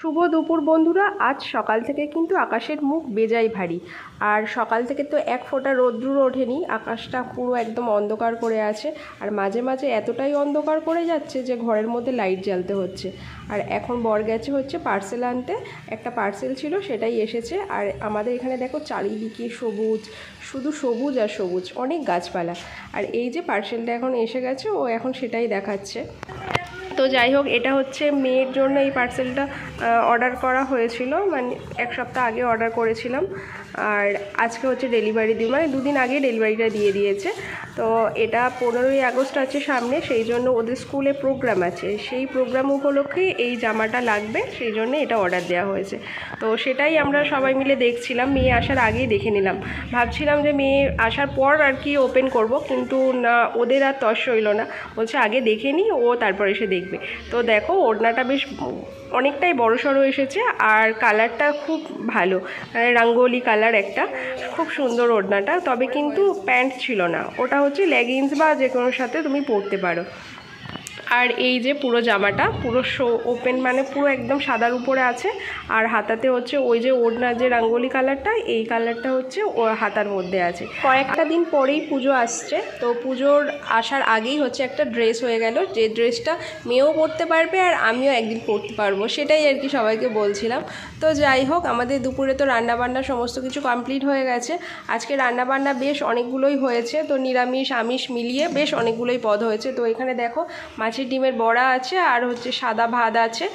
শুভ দুপুর বন্ধুরা, আজ সকাল থেকে কিন্তু আকাশের মুখ বেজায় ভারী। আর সকাল থেকে তো এক ফোঁটা রোদ্দুর ওঠেনি, আকাশটা পুরো একদম অন্ধকার করে আছে। আর মাঝে মাঝে এতটাই অন্ধকার করে যাচ্ছে যে ঘরের মধ্যে লাইট জ্বালতে হচ্ছে। আর এখন বর গেছে হচ্ছে পার্সেল আনতে, একটা পার্সেল ছিল সেটাই এসেছে। আর আমাদের এখানে দেখো চারিদিকে সবুজ, শুধু সবুজ আর সবুজ, অনেক গাছপালা। আর এই যে পার্সেলটা এখন এসে গেছে, ও এখন সেটাই দেখাচ্ছে। তো যাই হোক, এটা হচ্ছে মেয়ের জন্য এই পার্সেলটা অর্ডার করা হয়েছিল। মানে এক সপ্তাহ আগে অর্ডার করেছিলাম। আর আজকে হচ্ছে ডেলিভারি দিয়ে মানে দুদিন আগে ডেলিভারিটা দিয়ে দিয়েছে। তো এটা পনেরোই আগস্ট আছে সামনে, সেই জন্য ওদের স্কুলে প্রোগ্রাম আছে। সেই প্রোগ্রাম উপলক্ষে এই জামাটা লাগবে, সেই জন্য এটা অর্ডার দেওয়া হয়েছে। তো সেটাই আমরা সবাই মিলে দেখছিলাম, মেয়ে আসার আগেই দেখে নিলাম। ভাবছিলাম যে মেয়ে আসার পর আর কি ওপেন করব, কিন্তু না, ওদের আর তস হইল না। বলছে আগে দেখে নিই ও তারপর এসে দেখবে। তো দেখো, ওড়নাটা বেশ অনেকটাই বড় সড়ো এসেছে, আর কালারটা খুব ভালো। মানে রাঙ্গোলি কালার একটা, খুব সুন্দর ওড়নাটা, তবে কিন্তু প্যান্ট ছিল না। ওটা হচ্ছে লেগিংস বা যে কোনো সাথে তুমি পরতে পারো। আর এই যে পুরো জামাটা, পুরো শো ওপেন মানে পুরো একদম সাদার উপরে আছে। আর হাতাতে হচ্ছে ওই যে ওড়নার যে রাঙ্গোলি কালারটা এই কালারটা হচ্ছে হাতার মধ্যে আছে। কয়েকটা দিন পরেই পুজো আসছে। তো পুজোর আসার আগেই হচ্ছে একটা ড্রেস হয়ে গেল। যে ড্রেসটা মেয়েও পরতে পারবে আর আমিও একদিন পরতে পারব, সেটাই আর কি সবাইকে বলছিলাম। তো যাই হোক, আমাদের দুপুরে তো রান্নাবান্না সমস্ত কিছু কমপ্লিট হয়ে গেছে। আজকে রান্নাবান্না বেশ অনেকগুলোই হয়েছে। তো নিরামিষ, আমিষ মিলিয়ে বেশ অনেকগুলোই পদ হয়েছে। তো এখানে দেখো মাছের ডিমের বড়া আছে আর হচ্ছে সাদা ভাত আছে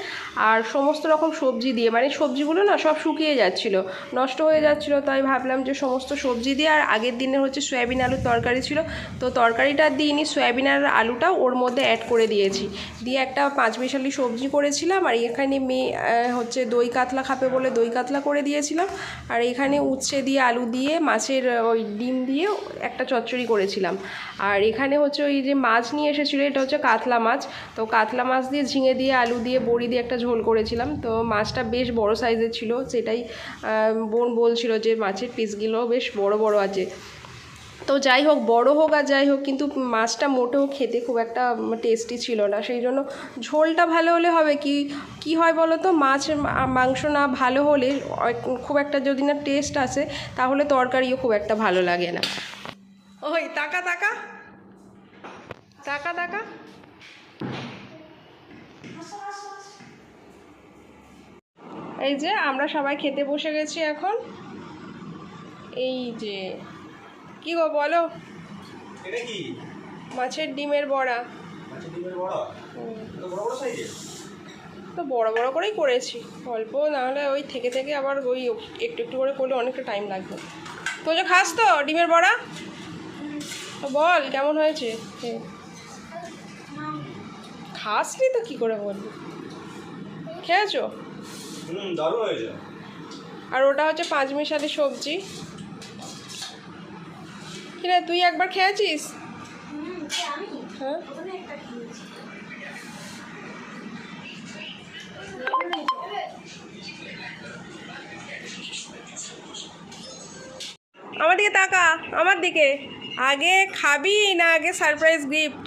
আর সমস্ত রকম সবজি দিয়ে মানে সবজিগুলো না সব শুকিয়ে যাচ্ছিল, নষ্ট হয়ে যাচ্ছিল, তাই ভাবলাম যে সমস্ত সবজি দিয়ে, আর আগের দিনে হচ্ছে সয়াবিন আলুর তরকারি ছিল, তো তরকারিটা দিইনি, সয়াবিন আর আলুটা ওর মধ্যে অ্যাড করে দিয়েছি, দিয়ে একটা পাঁচ মিশালি সবজি করেছিলাম, আর এখানে মেয়ে হচ্ছে দই কাতলা খাবে বলে দই কাতলা করে দিয়েছিলাম, আর এখানে উচ্ছে দিয়ে আলু দিয়ে, মাছের ওই ডিম দিয়ে একটা চচ্চড়ি করেছিলাম, আর এখানে হচ্ছে ওই যে মাছ নিয়ে এসেছিল, এটা হচ্ছে কাতলা মাছ তো কাতলা মাছ দিয়ে ঝিঙে দিয়ে, আলু দিয়ে, বড়ি দিয়ে একটা ঝোল করেছিলাম। তো মাছটা বেশ বড় সাইজের ছিল, সেটাই বোন বলছিল যে মাছের পিসগুলো বেশ বড় বড় আছে। তো যাই হোক, বড় হোক আর যাই হোক, কিন্তু মাছটা মোটেও খেতে খুব একটা টেস্টি ছিল না। সেই জন্য ঝোলটা ভালো হলে হবে কি কি হয় বলো তো? মাছ মাংস না ভালো হলে খুব একটা যদি না টেস্ট আসে, তাহলে তরকারিও খুব একটা ভালো লাগে না। ওই, তাকা তাকা। তাকা তাকা। এই যে আমরা সবাই খেতে বসে গেছি এখন। এই যে কি গো বলো? মাছের ডিমের বড়া। তো বড় বড় করেই করেছি। অল্প নাহলে ওই থেকে থেকে আবার ওই একটু একটু করে করলে অনেকটা টাইম লাগবে। তো যে খাস তো ডিমের বড়া? তো বল কেমন হয়েছে। খাসনি তো কী করে বলবি? খেয়েছো? আর ওটা হচ্ছে পাঁচ মিশালি সবজি। কিরে, তুই একবার খেয়েছিস? হ্যাঁ? আমার দিকে তাকা, আমার দিকে। আগে খাবি না আগে সারপ্রাইজ গিফট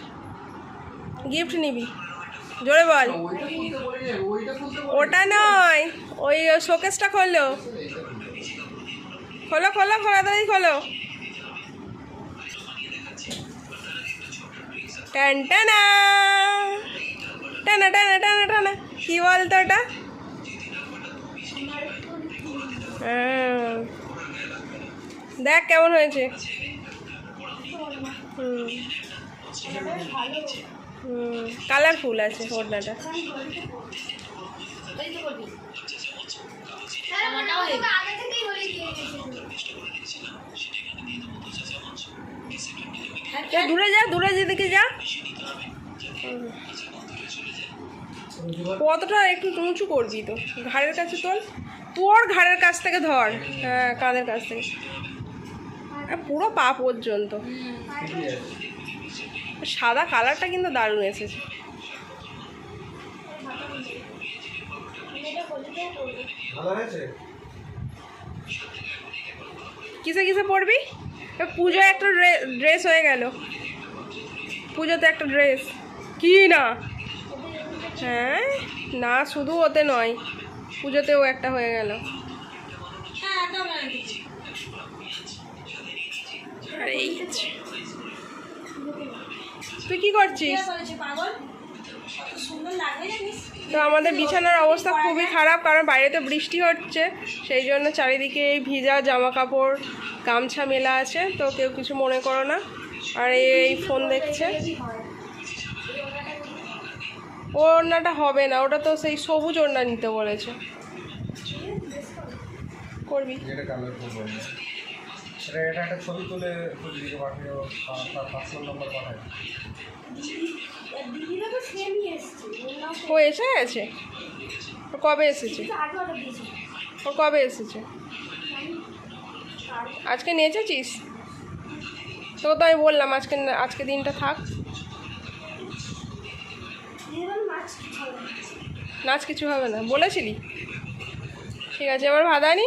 গিফট নিবি। জোরে বল। ওটা নয়। ওই শোকেসটা খোলো। খোলো খোলো খোলা তাড়াতাড়ি খোলো। টান টানা টানা টানা টানা টানা কি বলতো ওটা? হ্যাঁ। দেখ কেমন হয়েছে। হুম। হুম কালারফুল আছে ওড়নাটা দূরে যা, দূরে যেদিকে যা। কতটা একটু উঁচু করবি তো, ঘাড়ের কাছে তোল। তোর ঘাড়ের কাছ থেকে ধর হ্যাঁ কাঁধের কাছ থেকে। পুরো পা পর্যন্ত। সাদা কালারটা কিন্তু দারুণ এসেছে কিসে কিসে পড়বি? এ পুজোয় একটা ড্রেস হয়ে গেল। পুজোতে একটা ড্রেস। কি না? হ্যাঁ না শুধু ওতে নয়, পুজোতেও একটা হয়ে গেল। আর এই। তুই কি করছিস? তো আমাদের বিছানার অবস্থা খুবই খারাপ কারণ বাইরে তো বৃষ্টি হচ্ছে। সেই জন্য চারিদিকে এই ভিজা জামা কাপড় গামছা মেলা আছে তো কেউ কিছু মনে করো না। আর এই ফোন দেখছে। ও ওড়নাটা হবে না ওটা তো সেই সবুজ ওড়না নিতে বলেছে। করবি? করব এটা একটা ছবি তুলে পাঠিয়ে তার নম্বর পাঠায়। ও এসে গেছে? ও কবে এসেছে? ও কবে এসেছে? আজকে নেচেছিস? তো তো আমি বললাম আজকে আজকে দিনটা থাক। নাচ কিছু হবে না বলেছিলি? ঠিক আছে এবার ভাদানি